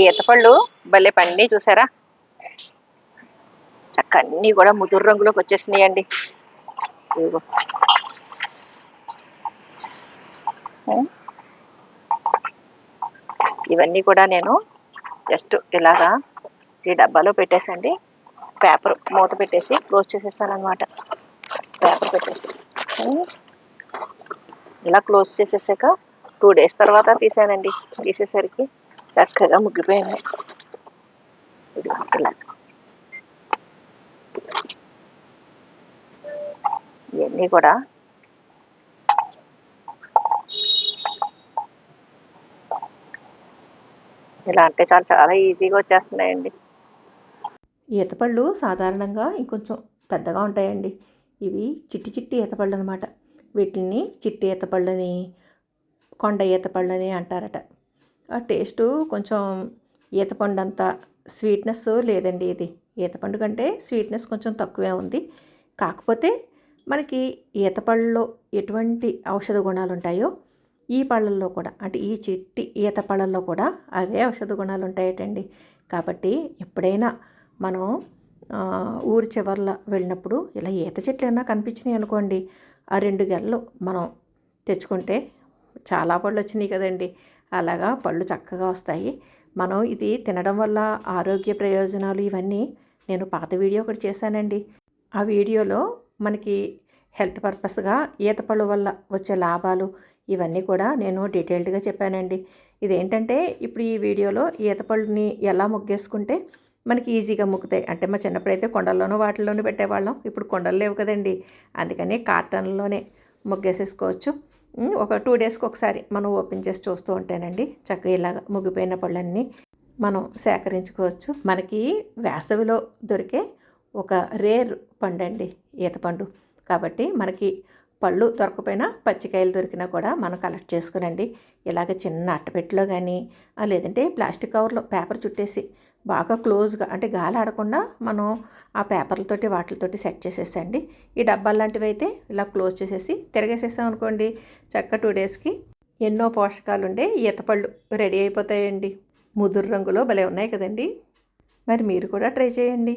ఈతపళ్ళు భలే పండి చూసారా? చక్క అన్నీ కూడా ముదురు రంగులోకి వచ్చేసినాయండి. అండి ఇవన్నీ కూడా నేను జస్ట్ ఇలాగా ఈ డబ్బాలో పెట్టేసండి. పేపర్ మూత పెట్టేసి క్లోజ్ చేసేసాను అనమాట పేపర్ పెట్టేసి. ఇలా క్లోజ్ చేసేసాక టూ డేస్ తర్వాత తీసానండి తీసేసరికి. చక్కగా ముగ్గిపోయింది ఇవన్నీ కూడా ఇలా అంటే చాలా చాలా ఈజీగా వచ్చేస్తున్నాయండి. ఈతపళ్ళు సాధారణంగా ఇంకొంచెం పెద్దగా ఉంటాయండి. ఇవి చిట్టి చిట్టి ఈతపళ్ళు అనమాట వీటిని చిట్టి ఈతపళ్ళని కొండ ఈతపళ్ళని అంటారట. టేస్టు కొంచెం ఈతపండు అంత స్వీట్నెస్ లేదండి ఇది. ఈతపండు కంటే స్వీట్నెస్ కొంచెం తక్కువే ఉంది. కాకపోతే మనకి ఈతపళ్ళలో ఎటువంటి ఔషధ గుణాలు ఉంటాయో ఈ పళ్ళల్లో కూడా అంటే ఈ చిట్టి ఈత పళ్ళల్లో కూడా అవే ఔషధ గుణాలు ఉంటాయటండి. కాబట్టి ఎప్పుడైనా మనం ఊరి చివర్ల వెళ్ళినప్పుడు ఇలా ఈత చెట్లు ఏమైనా కనిపించినాయి అనుకోండి ఆ రెండు గెలలు మనం తెచ్చుకుంటే చాలా పళ్ళు వచ్చినాయి కదండి. అలాగా పళ్ళు చక్కగా వస్తాయి. మనం ఇది తినడం వల్ల ఆరోగ్య ప్రయోజనాలు ఇవన్నీ నేను పాత వీడియో ఒకటి చేశానండి. ఆ వీడియోలో మనకి హెల్త్ పర్పస్గా ఈత పళ్ళు వల్ల వచ్చే లాభాలు ఇవన్నీ కూడా నేను డీటెయిల్డ్గా చెప్పానండి. ఇదేంటంటే ఇప్పుడు ఈ వీడియోలో ఈత పళ్ళుని ఎలా ముగ్గేసుకుంటే మనకి ఈజీగా ముక్కుతాయి అంటే మా చిన్నప్పుడైతే కొండల్లోనూ వాటిల్లోనూ పెట్టేవాళ్ళం. ఇప్పుడు కొండలు లేవు కదండి. అందుకని కార్టన్లోనే ముగ్గేసేసుకోవచ్చు. ఒక టూ డేస్కి ఒకసారి మనం ఓపెన్ చేసి చూస్తూ ఉంటేనండి చక్కగా ఇలాగ ముగ్గిపోయిన పళ్ళన్నీ మనం సేకరించుకోవచ్చు. మనకి వేసవిలో దొరికే ఒక రేర్ పండు అండి ఈత పండు. కాబట్టి మనకి పళ్ళు దొరకపోయినా పచ్చికాయలు దొరికినా కూడా మనం కలెక్ట్ చేసుకునండి. ఇలాగ చిన్న అట్టపెట్టిలో కానీ లేదంటే ప్లాస్టిక్ కవర్లో పేపర్ చుట్టేసి బాగా క్లోజ్గా అంటే గాలి ఆడకుండా మనం ఆ పేపర్లతోటి వాటితోటి సెట్ చేసేసండి ఈ డబ్బాలు లాంటివి అయితే ఇలా క్లోజ్ చేసేసి తిరగేసేసాం అనుకోండి చక్క టూ డేస్కి ఎన్నో పోషకాలు ఉండే ఈతపళ్ళు రెడీ అయిపోతాయండి. ముదురు రంగులో భలే ఉన్నాయి కదండి. మరి మీరు కూడా ట్రై చేయండి.